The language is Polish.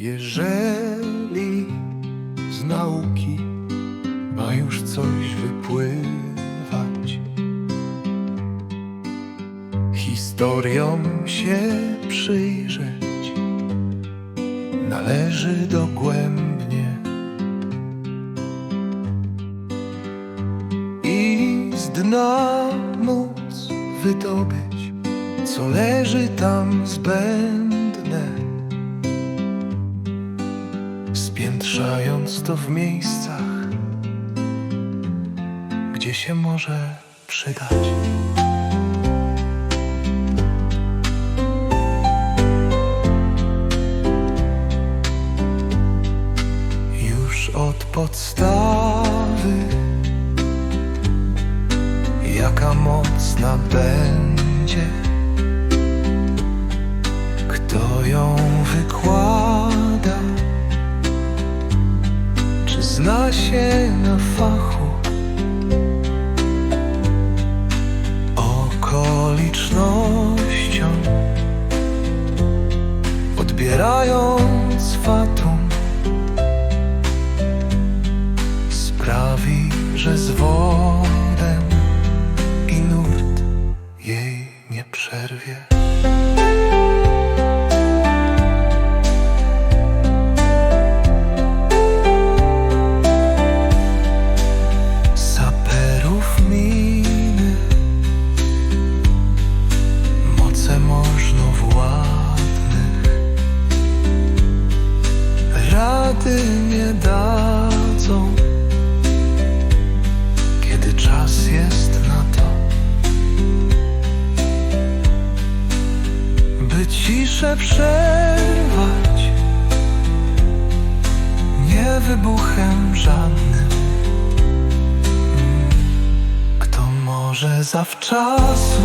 Jeżeli z nauki ma już coś wypływać, historiom się przyjrzeć należy dogłębnie. I z dna móc wydobyć, co leży tam zbędne spiętrzając to w miejscach, gdzie się może przydać. Już od podstawy, jaka mocna będzie, kto ją wykłada. Się na fachu okolicznością, odbierając fatum, sprawi, że z wodem i nurt jej nie przerwie. Dadzą Kiedy czas jest na to By ciszę przerwać Nie wybuchem żadnym. Kto może zawczasu